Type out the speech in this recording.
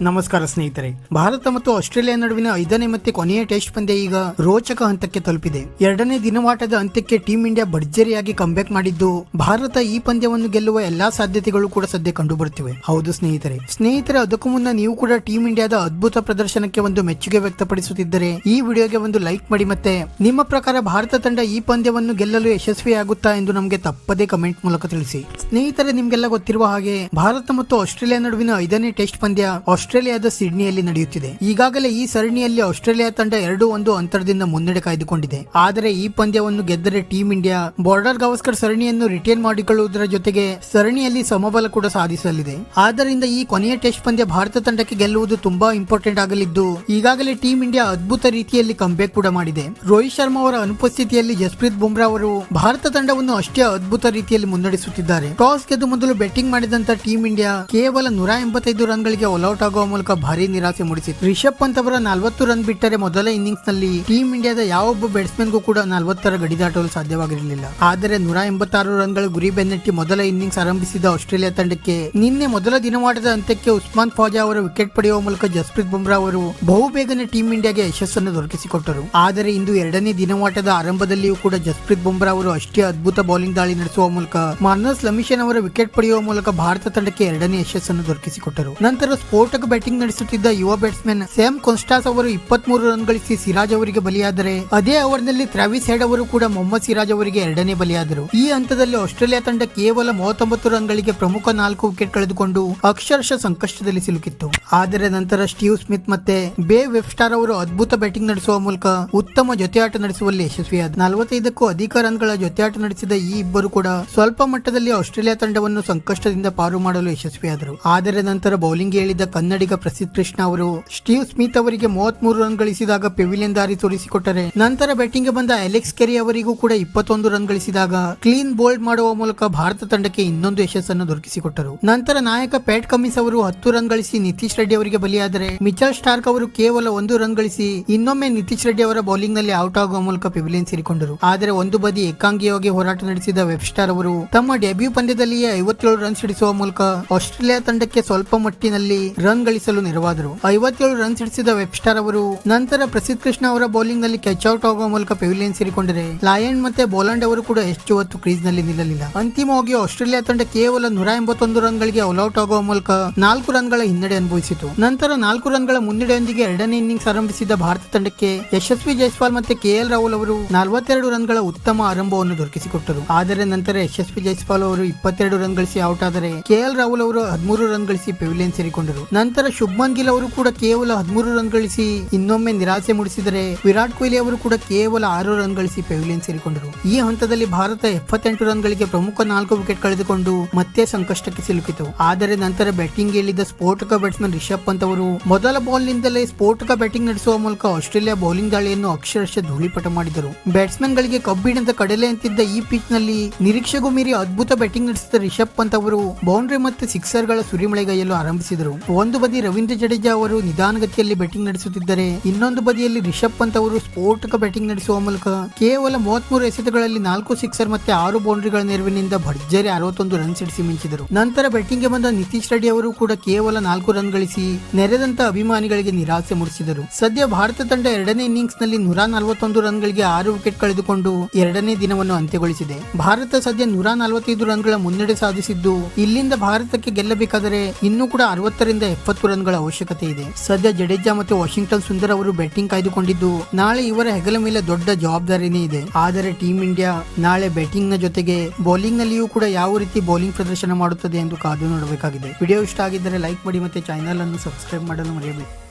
ನಮಸ್ಕಾರ ಸ್ನೇಹಿತರೆ. ಭಾರತ ಮತ್ತು ಆಸ್ಟ್ರೇಲಿಯಾ ನಡುವಿನ ಐದನೇ ಮತ್ತೆ ಕೊನೆಯ ಟೆಸ್ಟ್ ಪಂದ್ಯ ಈಗ ರೋಚಕ ಹಂತಕ್ಕೆ ತಲುಪಿದೆ. ಎರಡನೇ ದಿನವಾಟದ ಅಂತ್ಯಕ್ಕೆ ಟೀಂ ಇಂಡಿಯಾ ಭರ್ಜರಿಯಾಗಿ ಕಂಬ್ಯಾಕ್ ಮಾಡಿದ್ದು, ಭಾರತ ಈ ಪಂದ್ಯವನ್ನು ಗೆಲ್ಲುವ ಎಲ್ಲಾ ಸಾಧ್ಯತೆಗಳು ಕೂಡ ಸದ್ಯ ಕಂಡುಬರುತ್ತಿವೆ. ಹೌದು ಸ್ನೇಹಿತರೆ. ಸ್ನೇಹಿತರೆ, ಅದಕ್ಕೂ ಮುನ್ನ ನೀವು ಕೂಡ ಟೀಂ ಇಂಡಿಯಾದ ಅದ್ಭುತ ಪ್ರದರ್ಶನಕ್ಕೆ ಒಂದು ಮೆಚ್ಚುಗೆ ವ್ಯಕ್ತಪಡಿಸುತ್ತಿದ್ದರೆ, ಈ ವಿಡಿಯೋಗೆ ಒಂದು ಲೈಕ್ ಮಾಡಿ ಮತ್ತೆ, ನಿಮ್ಮ ಪ್ರಕಾರ ಭಾರತ ತಂಡ ಈ ಪಂದ್ಯವನ್ನು ಗೆಲ್ಲಲು ಯಶಸ್ವಿಯಾಗುತ್ತಾ ಎಂದು ನಮಗೆ ತಪ್ಪದೇ ಕಮೆಂಟ್ ಮೂಲಕ ತಿಳಿಸಿ. ಸ್ನೇಹಿತರೆ, ನಿಮ್ಗೆಲ್ಲ ಗೊತ್ತಿರುವ ಹಾಗೆ, ಭಾರತ ಮತ್ತು ಆಸ್ಟ್ರೇಲಿಯಾ ನಡುವಿನ ಐದನೇ ಟೆಸ್ಟ್ ಪಂದ್ಯ ಆಸ್ಟ್ರೇಲಿಯಾದ ಸಿಡ್ನಿಯಲ್ಲಿ ನಡೆಯುತ್ತಿದೆ. ಈಗಾಗಲೇ ಈ ಸರಣಿಯಲ್ಲಿ ಆಸ್ಟ್ರೇಲಿಯಾ ತಂಡ ಎರಡು ಒಂದು ಅಂತರದಿಂದ ಮುನ್ನಡೆ ಕಾಯ್ದುಕೊಂಡಿದೆ. ಆದರೆ ಈ ಪಂದ್ಯವನ್ನು ಗೆದ್ದರೆ ಟೀಂ ಇಂಡಿಯಾ ಬಾರ್ಡರ್ ಗವಸ್ಕರ್ ಸರಣಿಯನ್ನು ರಿಟೇನ್ ಮಾಡಿಕೊಳ್ಳುವುದರ ಜೊತೆಗೆ ಸರಣಿಯಲ್ಲಿ ಸಮಬಲ ಕೂಡ ಸಾಧಿಸಲಿದೆ. ಆದ್ದರಿಂದ ಈ ಕೊನೆಯ ಟೆಸ್ಟ್ ಪಂದ್ಯ ಭಾರತ ತಂಡಕ್ಕೆ ಗೆಲ್ಲುವುದು ತುಂಬಾ ಇಂಪಾರ್ಟೆಂಟ್ ಆಗಲಿದ್ದು, ಈಗಾಗಲೇ ಟೀಂ ಇಂಡಿಯಾ ಅದ್ಭುತ ರೀತಿಯಲ್ಲಿ ಕಂಬ್ಯಾಕ್ ಕೂಡ ಮಾಡಿದೆ. ರೋಹಿತ್ ಶರ್ಮಾ ಅವರ ಅನುಪಸ್ಥಿತಿಯಲ್ಲಿ ಜಸ್ಪ್ರೀತ್ ಬುಮ್ರಾ ಅವರು ಭಾರತ ತಂಡವನ್ನು ಅಷ್ಟೇ ಅದ್ಭುತ ರೀತಿಯಲ್ಲಿ ಮುನ್ನಡೆಸುತ್ತಿದ್ದಾರೆ. ಟಾಸ್ ಗೆದ್ದು ಮೊದಲು ಬ್ಯಾಟಿಂಗ್ ಮಾಡಿದಂತ ಟೀಂ ಇಂಡಿಯಾ ಕೇವಲ ನೂರ ಎಂಬತ್ತೈದು ರನ್ಗಳಿಗೆ ಆಲ್ಔಟ್ ಆಗುವ ಮೂಲಕ ಭಾರಿ ನಿರಾಸೆ ಮೂಡಿಸಿತ್ತು. ರಿಷಬ್ ಪಂತ್ ಅವರ ನಲವತ್ತು ರನ್ ಬಿಟ್ಟರೆ ಮೊದಲ ಇನ್ನಿಂಗ್ಸ್ನಲ್ಲಿ ಟೀಂ ಇಂಡಿಯಾದ ಯಾವೊಬ್ಬ ಬ್ಯಾಟ್ಸ್ಮನ್ಗೂ ಕೂಡ ನಲವತ್ತರ ಗಡಿ ದಾಟಲು ಸಾಧ್ಯವಾಗಿರಲಿಲ್ಲ. ಆದರೆ ನೂರ ಎಂಬತ್ತಾರು ರನ್ಗಳ ಗುರಿ ಬೆನ್ನಟ್ಟಿ ಮೊದಲ ಇನ್ನಿಂಗ್ಸ್ ಆರಂಭಿಸಿದ ಆಸ್ಟ್ರೇಲಿಯಾ ತಂಡಕ್ಕೆ ನಿನ್ನೆ ಮೊದಲ ದಿನವಾಟದ ಅಂತ್ಯಕ್ಕೆ ಉಸ್ಮಾನ್ ಫಾಜಾ ಅವರ ವಿಕೆಟ್ ಪಡೆಯುವ ಮೂಲಕ ಜಸ್ಪ್ರೀತ್ ಬುಮ್ರಾ ಅವರು ಬಹುಬೇಗನೆ ಟೀಂ ಇಂಡಿಯಾಗೆ ಯಶಸ್ಸನ್ನು ದೊರಕಿಸಿಕೊಟ್ಟರು. ಆದರೆ ಇಂದು ಎರಡನೇ ದಿನವಾಟದ ಆರಂಭದಲ್ಲಿಯೂ ಕೂಡ ಜಸ್ಪ್ರೀತ್ ಬುಮ್ರಾ ಅವರು ಅಷ್ಟೇ ಅದ್ಭುತ ಬೌಲಿಂಗ್ ದಾಳಿ ನಡೆಸುವ ಮೂಲಕ ಮಾರ್ನಸ್ ಲಮಿಷನ್ ಅವರ ವಿಕೆಟ್ ಪಡೆಯುವ ಮೂಲಕ ಭಾರತ ತಂಡಕ್ಕೆ ಎರಡನೇ ಯಶಸ್ಸನ್ನು ದೊರಕಿಸಿಕೊಟ್ಟರು. ನಂತರ ಸ್ಫೋಟಕ ಬ್ಯಾಟಿಂಗ್ ನಡೆಸುತ್ತಿದ್ದ ಯುವ ಬ್ಯಾಟ್ಸ್ಮನ್ ಸ್ಯಾಮ್ ಕೊನ್ಸ್ಟಾಸ್ ಅವರು ಇಪ್ಪತ್ಮೂರು ರನ್ ಗಳಿಸಿ ಸಿರಾಜ್ ಅವರಿಗೆ ಬಲಿಯಾದರೆ, ಅದೇ ಓವರ್ನಲ್ಲಿ ಟ್ರಾವಿಸ್ ಹೆಡ್ ಅವರು ಕೂಡ ಮೊಹಮ್ಮದ್ ಸಿರಾಜ್ ಅವರಿಗೆ ಎರಡನೇ ಬಲಿಯಾದರು. ಈ ಹಂತದಲ್ಲಿ ಆಸ್ಟ್ರೇಲಿಯಾ ತಂಡ ಕೇವಲ ಮೂವತ್ತೊಂಬತ್ತು ರನ್ ಗಳಿಗೆ ಪ್ರಮುಖ ನಾಲ್ಕು ವಿಕೆಟ್ ಕಳೆದುಕೊಂಡು ಅಕ್ಷರಶಃ ಸಂಕಷ್ಟದಲ್ಲಿ ಸಿಲುಕಿತ್ತು. ಆದರೆ ನಂತರ ಸ್ಟೀವ್ ಸ್ಮಿತ್ ಮತ್ತೆ ಬೇ ವೆಬ್ಸ್ಟಾರ್ ಅವರು ಅದ್ಭುತ ಬ್ಯಾಟಿಂಗ್ ನಡೆಸುವ ಮೂಲಕ ಉತ್ತಮ ಜೊತೆಯಾಟ ನಡೆಸುವಲ್ಲಿ ಯಶಸ್ವಿಯಾದ. ನಲವತ್ತೈದಕ್ಕೂ ಅಧಿಕ ರನ್ ರನ್ಗಳ ಜೊತೆಯಾಟ ನಡೆಸಿದ ಈ ಇಬ್ಬರು ಕೂಡ ಸ್ವಲ್ಪ ಮಟ್ಟದಲ್ಲಿ ಆಸ್ಟ್ರೇಲಿಯಾ ತಂಡವನ್ನು ಸಂಕಷ್ಟದಿಂದ ಪಾರು ಮಾಡಲು ಯಶಸ್ವಿಯಾದರು. ಆದರೆ ನಂತರ ಬೌಲಿಂಗ್ ಹೇಳಿದ ಕನ್ನಡಿಗ ಪ್ರಸಿದ್ಧ ಕೃಷ್ಣ ಅವರು ಸ್ಟೀವ್ ಸ್ಮಿತ್ ಅವರಿಗೆ ಮೂವತ್ಮೂರು ರನ್ ಗಳಿಸಿದಾಗ ಪೆವಿಲಿಯನ್ ದಾರಿ ತೋರಿಸಿಕೊಟ್ಟರೆ. ನಂತರ ಬ್ಯಾಟಿಂಗ್ ಬಂದ ಅಲೆಕ್ಸ್ ಕೆರಿ ಅವರಿಗೂ ಕೂಡ ಇಪ್ಪತ್ತೊಂದು ರನ್ ಗಳಿಸಿದಾಗ ಕ್ಲೀನ್ ಬೋಲ್ಡ್ ಮಾಡುವ ಮೂಲಕ ಭಾರತ ತಂಡಕ್ಕೆ ಇನ್ನೊಂದು ಯಶಸ್ಸನ್ನು ದೊರಕಿಸಿಕೊಟ್ಟರು. ನಂತರ ನಾಯಕ ಪ್ಯಾಟ್ ಕಮಿನ್ಸ್ ಅವರು ಹತ್ತು ರನ್ ಗಳಿಸಿ ನಿತೀಶ್ ರೆಡ್ಡಿ ಅವರಿಗೆ ಬಲಿಯಾದರೆ ಮಿಚಲ್ ಸ್ಟಾರ್ಕ್ ಅವರು ಕೇವಲ ಒಂದು ರನ್ ಗಳಿಸಿ ಇನ್ನೊಮ್ಮೆ ನಿತೀಶ್ ರೆಡ್ಡಿ ಅವರ ಬೌಲಿಂಗ್ನಲ್ಲಿ ಔಟ್ ಆಗುವ ಮೂಲಕ ಪೆವಿಲಿಯನ್ ಸೇರಿಕೊಂಡರು. ಆದರೆ ಒಂದು ಬದಿ ಏಕಾಂಗಿಯಾಗಿ ಹೋರಾಟ ನಡೆಸಿದ ವೆಬ್ ಸ್ಟಾರ್ ಅವರು ತಮ್ಮ ಡೆಬ್ಯೂ ಪಂದ್ಯದಲ್ಲಿಯೇ ಐವತ್ತೇಳು ರನ್ ಸಿಡಿಸುವ ಮೂಲಕ ಆಸ್ಟ್ರೇಲಿಯಾ ತಂಡಕ್ಕೆ ಸ್ವಲ್ಪ ಮಟ್ಟಿನಲ್ಲಿ ರನ್ ಗಳಿಸಲು ನೆರವಾದರು. ಐವತ್ತೇಳು ರನ್ ಸಿಡಿಸಿದ ವೆಬ್ಸ್ಟಾರ್ ಅವರು ನಂತರ ಪ್ರಸಿದ್ಧ ಕೃಷ್ಣ ಅವರ ಬೌಲಿಂಗ್ನಲ್ಲಿ ಕ್ಯಾಚ್ ಔಟ್ ಆಗುವ ಮೂಲಕ ಪೆವಿಲಿಯನ್ ಸೇರಿಕೊಂಡರೆ ಲಯನ್ ಮತ್ತೆ ಬೋಲಾಂಡ್ ಅವರು ಕೂಡ ಹೆಚ್ಚು ಹೊತ್ತು ಕ್ರೀಸ್ನಲ್ಲಿ ನಿಲ್ಲಲಿಲ್ಲ. ಅಂತಿಮವಾಗಿ ಆಸ್ಟ್ರೇಲಿಯಾ ತಂಡ ಕೇವಲ ನೂರ ಎಂಬತ್ತೊಂದು ರನ್ ಗಳಿಗೆ ಔಟ್ ಆಗುವ ಮೂಲಕ ನಾಲ್ಕು ರನ್ಗಳ ಹಿನ್ನಡೆ ಅನುಭವಿಸಿತು. ನಂತರ ನಾಲ್ಕು ರನ್ಗಳ ಮುನ್ನಡೆಯೊಂದಿಗೆ ಎರಡನೇ ಇನ್ನಿಂಗ್ಸ್ ಆರಂಭಿಸಿದ ಭಾರತ ತಂಡಕ್ಕೆ ಯಶಸ್ವಿ ಜೈಸ್ವಾಲ್ ಮತ್ತೆ ಕೆಎಲ್ ರಾಹುಲ್ ಅವರು ನಲವತ್ತೆರಡು ರನ್ಗಳ ಉತ್ತಮ ಆರಂಭವನ್ನು ದೊರಕಿಸಿಕೊಟ್ಟರು. ಆದರೆ ನಂತರ ಯಶಸ್ವಿ ಜೈಸ್ವಾಲ್ ಅವರು ಇಪ್ಪತ್ತೆರಡು ರನ್ ಗಳಿಸಿ ಔಟ್ ಆದರೆ ಕೆಎಲ್ ರಾಹುಲ್ ಅವರು ಹದಿಮೂರು ರನ್ ಗಳಿಸಿ ಪೆವಿಲಿಯನ್ ಸೇರಿಕೊಂಡರು. ನಂತರ ಶುಭ್ಮನ್ ಗಿಲ್ ಅವರು ಕೂಡ ಕೇವಲ ಹದಿಮೂರು ರನ್ ಗಳಿಸಿ ಇನ್ನೊಮ್ಮೆ ನಿರಾಸೆ ಮೂಡಿಸಿದರೆ ವಿರಾಟ್ ಕೊಹ್ಲಿ ಅವರು ಕೂಡ ಕೇವಲ ಆರು ರನ್ ಗಳಿಸಿ ಪೆವಿಲಿಯನ್ ಸೇರಿಕೊಂಡರು. ಈ ಹಂತದಲ್ಲಿ ಭಾರತ ಎಪ್ಪತ್ತೆಂಟು ರನ್ ಗಳಿಗೆ ಪ್ರಮುಖ ನಾಲ್ಕು ವಿಕೆಟ್ ಕಳೆದುಕೊಂಡು ಮತ್ತೆ ಸಂಕಷ್ಟಕ್ಕೆ ಸಿಲುಕಿತು. ಆದರೆ ನಂತರ ಬ್ಯಾಟಿಂಗ್ ಇಳಿದ ಸ್ಫೋಟಕ ಬ್ಯಾಟ್ಸ್ಮನ್ ರಿಷಬ್ ಪಂತ್ ಅವರು ಮೊದಲ ಬಾಲ್ ನಿಂದಲೇ ಸ್ಫೋಟಕ ಬ್ಯಾಟಿಂಗ್ ನಡೆಸುವ ಮೂಲಕ ಆಸ್ಟ್ರೇಲಿಯಾ ಬೌಲಿಂಗ್ ದಾಳಿಯನ್ನು ಅಕ್ಷರಶಃ ಧೂಳಿಪಟ ಮಾಡಿದರು. ಬ್ಯಾಟ್ಸ್ಮನ್ ಗಳಿಗೆ ಕಬ್ಬಿಣದ ಕಡಲೆ ಅಂತಿದ್ದ ಈ ಪಿಚ್ನಲ್ಲಿ ನಿರೀಕ್ಷೆಗೂ ಮೀರಿ ಅದ್ಭುತ ಬ್ಯಾಟಿಂಗ್ ನಡೆಸಿದ ರಿಷಬ್ ಪಂತ್ ಅವರು ಬೌಂಡ್ರಿ ಮತ್ತು ಸಿಕ್ಸರ್ಗಳ ಸುರಿಮಳೆಗೈಯಲು ಆರಂಭಿಸಿದರು. ಒಂದು ಬದಿ ರವೀಂದ್ರ ಜಡೇಜಾ ಅವರು ನಿಧಾನಗತಿಯಲ್ಲಿ ಬ್ಯಾಟಿಂಗ್ ನಡೆಸುತ್ತಿದ್ದರೆ, ಇನ್ನೊಂದು ಬದಿಯಲ್ಲಿ ರಿಷಬ್ ಪಂತ್ ಅವರು ಸ್ಫೋಟಕ ಬ್ಯಾಟಿಂಗ್ ನಡೆಸುವ ಮೂಲಕ ಕೇವಲ ಮೂವತ್ಮೂರು ಎಸೆತಗಳಲ್ಲಿ ನಾಲ್ಕು ಸಿಕ್ಸರ್ ಮತ್ತೆ ಆರು ಬೌಂಡ್ರಿಗಳ ನೆರವಿನಿಂದ ಭರ್ಜರಿ ಅರವತ್ತೊಂದು ರನ್ ಸಿಡಿಸಿ ಮಿಂಚಿದರು. ನಂತರ ಬ್ಯಾಟಿಂಗ್ಗೆ ಬಂದ ನಿತೀಶ್ ರೆಡ್ಡಿ ಅವರು ಕೂಡ ಕೇವಲ ನಾಲ್ಕು ರನ್ ಗಳಿಸಿ ನೆರೆದಂತ ಅಭಿಮಾನಿಗಳಿಗೆ ನಿರಾಸೆ ಮೂಡಿಸಿದರು. ಸದ್ಯ ಭಾರತ ತಂಡ ಎರಡನೇ ಇನ್ನಿಂಗ್ಸ್ನಲ್ಲಿ ನೂರ ನಲವತ್ತೊಂದು ರನ್ಗಳಿಗೆ ಆರು ವಿಕೆಟ್ ಕಳೆದುಕೊಂಡು ಎರಡನೇ ದಿನವನ್ನು ಅಂತ್ಯಗೊಳಿಸಿದೆ. ಭಾರತ ಸದ್ಯ ನೂರ ನಲವತ್ತೈದು ರನ್ಗಳ ಮುನ್ನಡೆ ಸಾಧಿಸಿದ್ದು, ಇಲ್ಲಿಂದ ಭಾರತಕ್ಕೆ ಗೆಲ್ಲಬೇಕಾದರೆ ಇನ್ನೂ ಕೂಡ ಅರವತ್ತರಿಂದ ಎಪ್ಪತ್ತು ರನ್ಗಳ ಅವಶ್ಯಕತೆ ಇದೆ. ಸದ್ಯ ಜಡೇಜಾ ಮತ್ತು ವಾಷಿಂಗ್ಟನ್ ಸುಂದರ್ ಅವರು ಬ್ಯಾಟಿಂಗ್ ಕಾಯ್ದುಕೊಂಡಿದ್ದು, ನಾಳೆ ಇವರ ಹೆಗಲ ಮೇಲೆ ದೊಡ್ಡ ಜವಾಬ್ದಾರಿನೇ ಇದೆ. ಆದರೆ ಟೀಂ ಇಂಡಿಯಾ ನಾಳೆ ಬ್ಯಾಟಿಂಗ್ನ ಜೊತೆಗೆ ಬೌಲಿಂಗ್ ನಲ್ಲಿಯೂ ಕೂಡ ಯಾವ ರೀತಿ ಬೌಲಿಂಗ್ ಪ್ರದರ್ಶನ ಮಾಡುತ್ತದೆ ಎಂದು ಕಾದು ನೋಡಬೇಕಾಗಿದೆ. ವಿಡಿಯೋ ಇಷ್ಟ ಆಗಿದ್ದರೆ ಲೈಕ್ ಮಾಡಿ ಮತ್ತೆ ಚಾನೆಲ್ ಅನ್ನು ಸಬ್ಸ್ಕ್ರೈಬ್ ಮಾಡಲು ಮರೆಯಬೇಕು